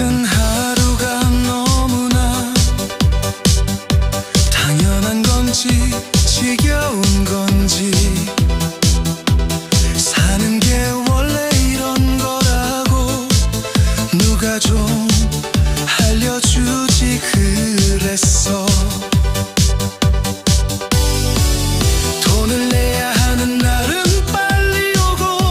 하루가 너무나 당연한 건지 지겨운 건지 사는 게 원래 이런 거라고 누가 좀